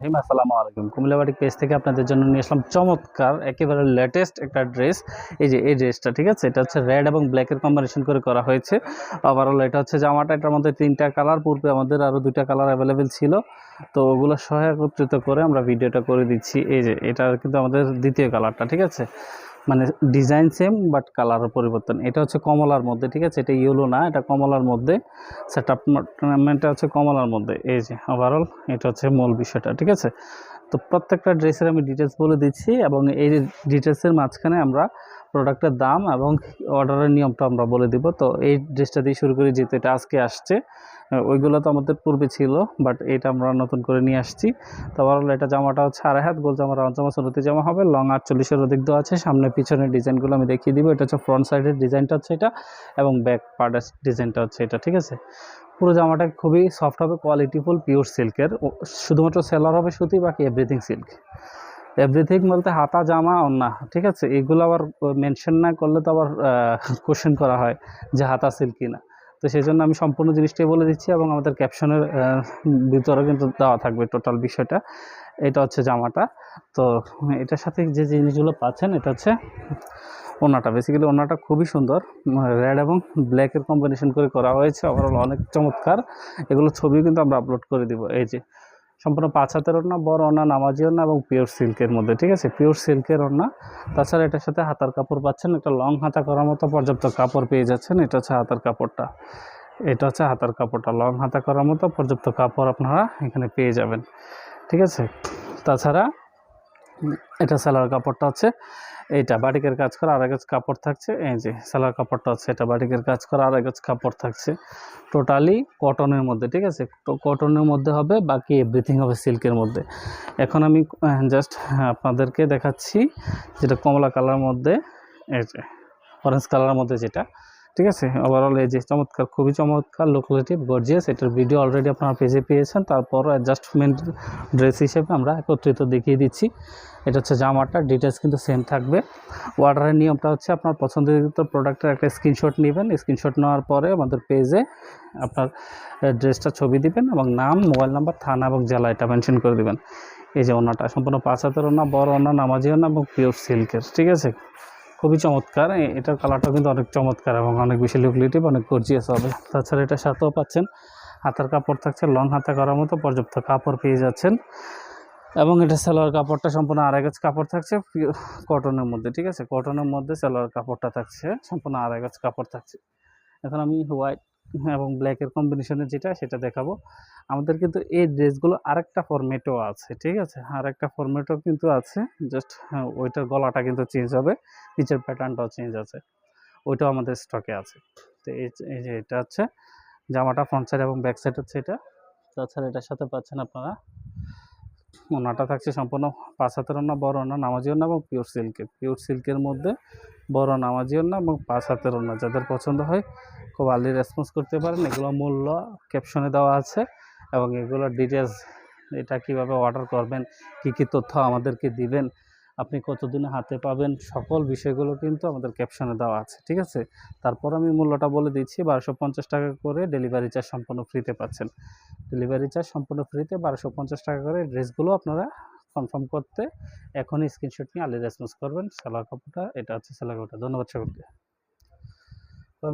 হিম, আসসালামু আলাইকুম। কুমিল্লাবাড়ি পেজ থেকে আপনাদের জন্য নিয়ে আসলাম চমৎকার, একেবারে লেটেস্ট একটা ড্রেস এই যে, এই ড্রেসটা ঠিক আছে? এটা হচ্ছে রেড এবং ব্ল্যাকের কম্বিনেশন করে করা হয়েছে। ওভারঅল এটা হচ্ছে জামাটা, এটার মধ্যে তিনটা কালার পূর্বে আমাদের আরও দুইটা কালার অ্যাভেলেবেল ছিল। তো ওগুলো সহ একত্রিত করে আমরা ভিডিওটা করে দিচ্ছি। এই যে, এটা কিন্তু আমাদের দ্বিতীয় কালারটা ঠিক আছে? মানে ডিজাইন সেম বাট কালার পরিবর্তন। এটা হচ্ছে কমলার মধ্যে, ঠিক আছে? এটা ইয়েলো না, এটা কমলার মধ্যে। সেট আপটা হচ্ছে কমলার মধ্যে। এই যে ওভারঅল এটা হচ্ছে মূল বিষয়টা, ঠিক আছে? তো প্রত্যেকটা ড্রেসের আমি ডিটেলস বলে দিচ্ছি এবং এই ডিটেলসের মাঝখানে আমরা প্রোডাক্টের দাম এবং অর্ডারের নিয়মটা আমরা বলে দিব। তো এই ড্রেসটা দিয়ে শুরু করি, যেহেতু এটা আজকে আসছে। ওইগুলো তো আমাদের পূর্বে ছিল বাট এটা আমরা নতুন করে নিয়ে আসছি। তো ওভারঅল এটা জামাটা হচ্ছে আড়াই হাত, গোল জামা, রাউন্ড জামা, সুরতি জামা হবে লং আটচল্লিশের অধিক দেওয়া আছে। সামনে পিছনের ডিজাইনগুলো আমি দেখিয়ে দিব, এটা হচ্ছে ফ্রন্ট সাইডের ডিজাইনটা হচ্ছে এটা এবং ব্যাক পার্টের ডিজাইনটা হচ্ছে এটা, ঠিক আছে? পুরো জামাটা খুবই সফট হবে কোয়ালিটিফুল পিওর সিল্কের শুধুমাত্র সেলার হবে সুতি, বাকি এভরিথিং সিল্ক এভরিথিং বলতে হাতা, জামা অন্যা ঠিক আছে? এগুলো আবার মেনশন না করলে তো আবার কোশ্চেন করা হয় যে হাতা সিল্ক কিনা। তো সেই জন্য আমি সম্পূর্ণ জিনিসটাই বলে দিচ্ছি এবং আমাদের ক্যাপশনের ভিতরে কিন্তু দেওয়া থাকবে টোটাল বিষয়টা। এটা হচ্ছে জামাটা। তো এটার সাথে যে জিনিসগুলো পাচ্ছেন, এটা হচ্ছে ওনাটা বেসিক্যালি ওনাটা খুবই সুন্দর। রেড এবং ব্ল্যাকের কম্বিনেশন করে করা হয়েছে। ওভারঅল অনেক চমৎকার। এগুলো ছবি কিন্তু আমরা আপলোড করে দিব। এই যে সম্পূর্ণ পাঁচ হাতের ওড়না, বড় ওড়না, নামাজি ওড়না এবং পিওর সিল্কের মধ্যে, ঠিক আছে? পিওর সিল্কের ওড়না। তাছাড়া এটার সাথে হাতার কাপড় পাচ্ছেন, একটা লং হাতা করার মতো পর্যাপ্ত কাপড় পেয়ে যাচ্ছেন। এটা হচ্ছে হাতার কাপড়টা। এটা হচ্ছে হাতার কাপড়টা। লং হাতা করার মতো পর্যাপ্ত কাপড় আপনারা এখানে পেয়ে যাবেন। ঠিক আছে? তাছাড়া, এটা সালোয়ার কাপড়টা হচ্ছে এইটা বাটিকের কাজ করা আর গাছ কাপড় থাকছে, এই যে সালার কাপড়টা আছে এটা বাটিকের কাজ করা আর গাছ কাপড় থাকছে। টোটালি কটনের মধ্যে, ঠিক আছে? তো কটনের মধ্যে হবে, বাকি এভরিথিং হবে সিল্কের মধ্যে। এখন আমি জাস্ট আপনাদেরকে দেখাচ্ছি যেটা কমলা কালার মধ্যে, এই যে অরেঞ্জ কালারের মধ্যে যেটা। ঠিক আছে? ওভারঅল এই যে চমৎকার, খুবই চমৎকার লোকালিটি গর্জিয়াস এটার ভিডিও অলরেডি আপনারা পেজে পেয়েছেন। তারপরও অ্যাডজাস্টমেন্ট ড্রেস হিসেবে আমরা একত্রিত দেখিয়ে দিচ্ছি। এটা হচ্ছে জামাটা ডিটেলস কিন্তু সেম থাকবে। অর্ডারের নিয়মটা হচ্ছে আপনার পছন্দের প্রোডাক্টের একটা স্ক্রিনশট নেবেন। স্ক্রিনশট নেওয়ার পরে আমাদের পেজে আপনার ড্রেসটা ছবি দিবেন এবং নাম মোবাইল নাম্বার থানা এবং জেলা এটা মেনশন করে দেবেন। এই যে ওনাটা, সম্পূর্ণ পাঁচ হাতের ওনা বড় ওনা নামাজি ওনা এবং পিওর সিল্কের ঠিক আছে? খুবই চমৎকার। এটার কালারটা কিন্তু অনেক চমৎকার এবং অনেক বেশি লুকলিটিভ অনেক গর্জিয়াস হবে। তাছাড়া এটা সাথেও পাচ্ছেন, হাতার কাপড় থাকছে লং হাতে করার মতো পর্যাপ্ত কাপড় পেয়ে যাচ্ছেন। এবং এটা সেলোয়ার কাপড়টা সম্পূর্ণ আড়াই গাছ কাপড় থাকছে কটনের মধ্যে, ঠিক আছে? কটনের মধ্যে সেলোয়ার কাপড়টা থাকছে, সম্পূর্ণ আড়াই গাছ কাপড় থাকছে। এখন আমি হোয়াইট এবং ব্ল্যাকের কম্বিনেশনের যেটা, সেটা দেখাবো। আমাদের কিন্তু এই ড্রেসগুলো আরেকটা ফরম্যাটও আছে, ঠিক আছে? আরেকটা ফরম্যাটও কিন্তু আছে জাস্ট ওইটার গলাটা কিন্তু চেঞ্জ হবে, নিচের প্যাটার্নটাও চেঞ্জ আছে, ওইটাও আমাদের স্টকে আছে। তো এই যে- এই যে এটা হচ্ছে, জামাটা ফ্রন্ট সাইড এবং ব্যাক সাইড হচ্ছে এটা। তাছাড়া এটার সাথে পাচ্ছেন আপনারা ওনাটা থাকছে সম্পূর্ণ পাঁচ হাতের ওনা বড় ওনা নামাজি ওনা এবং পিওর সিল্কের পিওর সিল্কের মধ্যে বড় নামাজি ওনা এবং পাঁচ হাতের ওনা যাদের পছন্দ হয় খুব আর্লি রেসপন্স করতে পারেন। এগুলো মূল্য ক্যাপশনে দেওয়া আছে, এবং এগুলোর ডিটেলস এটা কীভাবে অর্ডার করবেন, কি কি তথ্য আমাদেরকে দিবেন, আপনি কতদিনে হাতে পাবেন, সকল বিষয়গুলো কিন্তু আমাদের ক্যাপশনে দেওয়া আছে, ঠিক আছে? তারপর আমি মূল্যটা বলে দিচ্ছি, বারোশো পঞ্চাশ টাকা করে ডেলিভারি চার্জ সম্পূর্ণ ফ্রিতে পাচ্ছেন। ডেলিভারি চার্জ সম্পূর্ণ ফ্রিতে বারোশো পঞ্চাশ টাকা করে ড্রেসগুলো আপনারা কনফার্ম করতে এখনই স্ক্রিনশট নিয়ে আলি রেসপন্স করবেন, সেলার কাপড়টা, এটা হচ্ছে সেলার কাপড়টা। ধন্যবাদ সকলকে।